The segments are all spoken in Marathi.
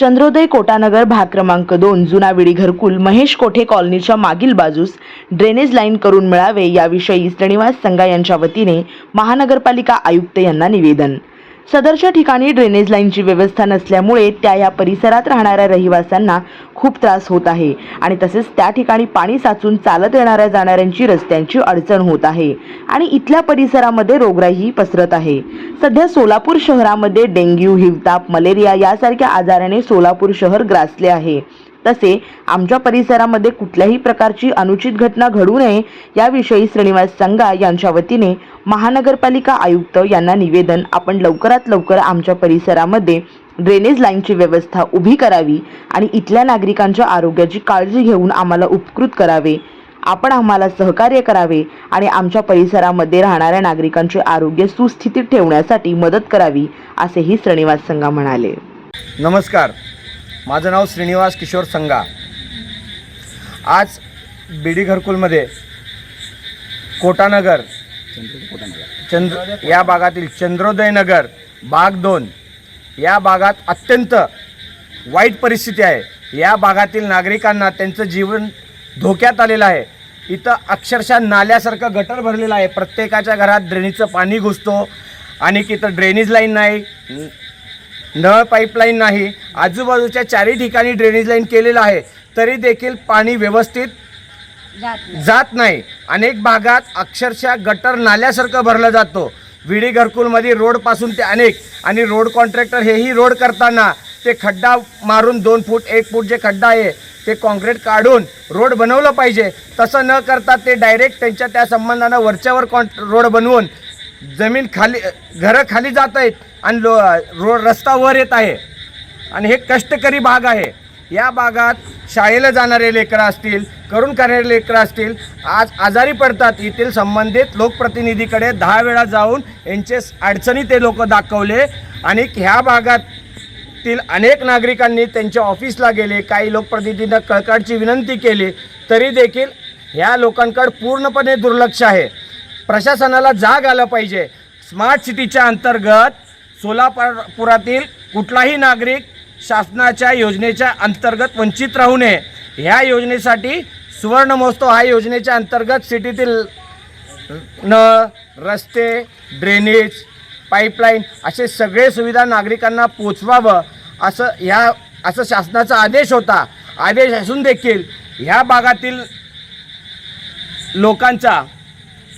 चंद्रोदय कोटानगर भाग क्रमांक दोन जुना विडी घरकुल महेश कोठे कॉलनीच्या मागील बाजूस ड्रेनेज लाईन करून मिळावे याविषयी श्रीनिवास संघा यांच्या वतीने महानगरपालिका आयुक्त यांना निवेदन. सदरच्या ठिकाणी ड्रेनेज लाईनची व्यवस्था नसल्यामुळे त्या या परिसरात राहणाऱ्या रहिवाशांना खूप त्रास होत आहे. आणि तसेच त्या ठिकाणी पाणी साचून चालत येणाऱ्या जाणाऱ्यांची रस्त्यांची अडचण होत आहे. आणि इथल्या परिसरामध्ये रोगराईही पसरत आहे. सध्या सोलापूर शहरामध्ये डेंग्यू हिवताप मलेरिया यासारख्या आजाराने सोलापूर शहर ग्रासले आहे. तसे आमच्या परिसरामध्ये कुठल्याही प्रकारची अनुचित घटना घडू नये याविषयी श्रीनिवास संगा यांच्या वतीने महानगरपालिका आयुक्त यांना निवेदन. आपण लवकरात लवकर आमच्या परिसरामध्ये ड्रेनेज लाईनची व्यवस्था उभी करावी आणि इथल्या नागरिकांच्या आरोग्याची काळजी घेऊन आम्हाला उपकृत करावे. आपण आम्हाला सहकार्य करावे आणि आमच्या परिसरामध्ये राहणाऱ्या नागरिकांचे आरोग्य सुस्थितीत ठेवण्यासाठी मदत करावी असेही श्रीनिवास संगा म्हणाले. नमस्कार. माझं नाव श्रीनिवास किशोर संगा. आज बीडी घरकुलमध्ये कोटानगर चंद्र या भागातील चंद्रोदय नगर बाग दोन. या भागात अत्यंत वाईट परिस्थिती आहे. या भागातील नागरिकांना त्यांचं जीवन धोक्यात आलेलं आहे. इथं अक्षरशः नाल्यासारखं गटर भरलेलं आहे. प्रत्येकाच्या घरात ड्रेनेजचं पाणी घुसतो आणि इथं ड्रेनेज लाईन नाही. नळ पाईपलाईन नाही. आजूबाजूच्या चारही ठिकाणी ड्रेनेज लाईन केलेलं आहे. तरी देखील पाणी व्यवस्थित जात नाही. अनेक भागात अक्षरशः गटर नाल्यासारखं भरलं जातो. विडी घरकुलमध्ये रोडपासून ते अनेक आणि रोड कॉन्ट्रॅक्टर हेही रोड करताना ते खड्डा मारून दोन फूट एक फूट जे खड्डा आहे ते कॉन्क्रीट काढून रोड बनवलं पाहिजे. तसं न करता ते डायरेक्ट त्यांच्या त्या संबंधानं वरच्यावर कॉन रोड बनवून जमीन खाली घरं खाली जात आहेत आणि लो रोड रस्ता वर येत आहे. आणि हे कष्टकरी भाग आहे. या भागात शाळेला जाणारे लेकरं असतील करून करणारे लेकरं असतील आज आजारी पडतात. येथील संबंधित लोकप्रतिनिधीकडे दहा वेळा जाऊन यांचे अडचणी ते लोक दाखवले. आणि ह्या भागातील अनेक नागरिकांनी त्यांच्या ऑफिसला गेले काही लोकप्रतिनिधींना कळकळची विनंती केली तरी देखील ह्या लोकांकडे पूर्णपणे दुर्लक्ष आहे. प्रशासनाला जाग आलं पाहिजे. स्मार्ट सिटीच्या अंतर्गत सोलापुरातील कुठलाही नागरिक शासनाच्या योजनेच्या अंतर्गत वंचित राहू नये. ह्या योजनेसाठी सुवर्ण महोत्सव हा योजनेच्या अंतर्गत सिटीतील नळ रस्ते ड्रेनेज पाईपलाईन असे सगळे सुविधा नागरिकांना पोचवावं असं ह्या असं शासनाचा आदेश होता. आदेश असून देखील ह्या भागातील लोकांचा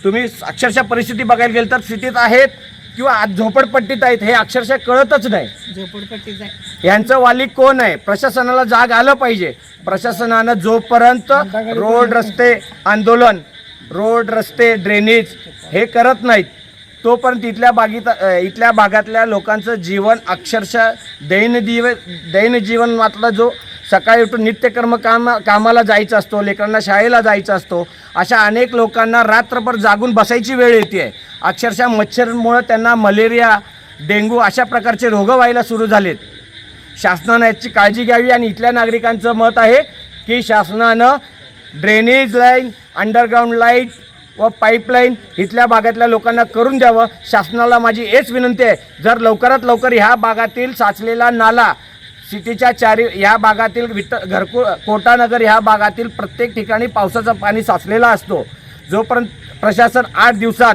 तुम्ही अक्षरशः परिस्थिती बघायला गेल तर सिटीत आहेत किंवा आज झोपडपट्टीत आहेत हे अक्षरशः कळतच नाही. झोपडपट्टीच आहे. यांचं वाली कोण आहे? प्रशासनाला जाग आलं पाहिजे. प्रशासनानं जोपर्यंत रोड रस्ते आंदोलन रोड रस्ते ड्रेनेज हे करत नाहीत तोपर्यंत इथल्या बागीत इथल्या भागातल्या लोकांचं जीवन अक्षरशः दैनजीव दैनजीवनातला जो सकाळी उठून नित्यकर्म काम कामाला जायचं असतो लेकरांना शाळेला जायचं असतो अशा अनेक लोकांना रात्रभर जागून बसायची वेळ येते. आहे अक्षरशः मच्छरमुळं त्यांना मलेरिया डेंगू अशा प्रकारचे रोग व्हायला सुरू झालेत. शासनानं याची काळजी घ्यावी आणि इथल्या नागरिकांचं मत आहे की शासनानं ड्रेनेज लाईन अंडरग्राऊंड लाइट व पाईपलाईन इथल्या भागातल्या लोकांना करून द्यावं. शासनाला माझी हेच विनंती आहे. जर लवकरात लवकर ह्या भागातील साचलेला नाला सिटीच्या चारी ह्या भागातील वित घरकु कोटानगर ह्या भागातील प्रत्येक ठिकाणी पावसाचं पाणी साचलेला असतो. जोपर्यंत प्रशासन आठ दिवसात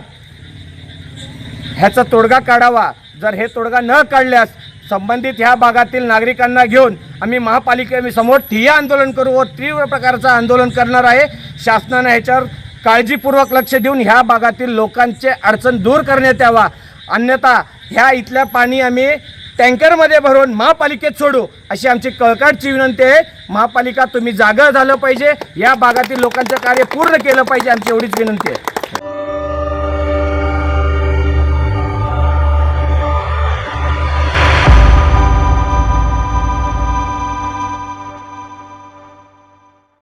ह्याचा तोडगा काढावा जर हे तोडगा न काढल्यास संबंधित ह्या भागातील नागरिकांना घेऊन आम्ही महापालिके समोर ठिय्या आंदोलन करू व तीव्र प्रकारचं आंदोलन करणार आहे. शासनानं ह्याच्यावर काळजीपूर्वक लक्ष देऊन ह्या भागातील लोकांचे अडचण दूर करण्यात यावा. अन्यथा ह्या इथल्या पाणी आम्ही टँकरमध्ये भरून महापालिकेत सोडू अशी आमची कळकाटची विनंती आहे. महापालिका तुम्ही जागा झालं पाहिजे. या भागातील लोकांचं कार्य पूर्ण केलं पाहिजे आमची एवढीच विनंती आहे.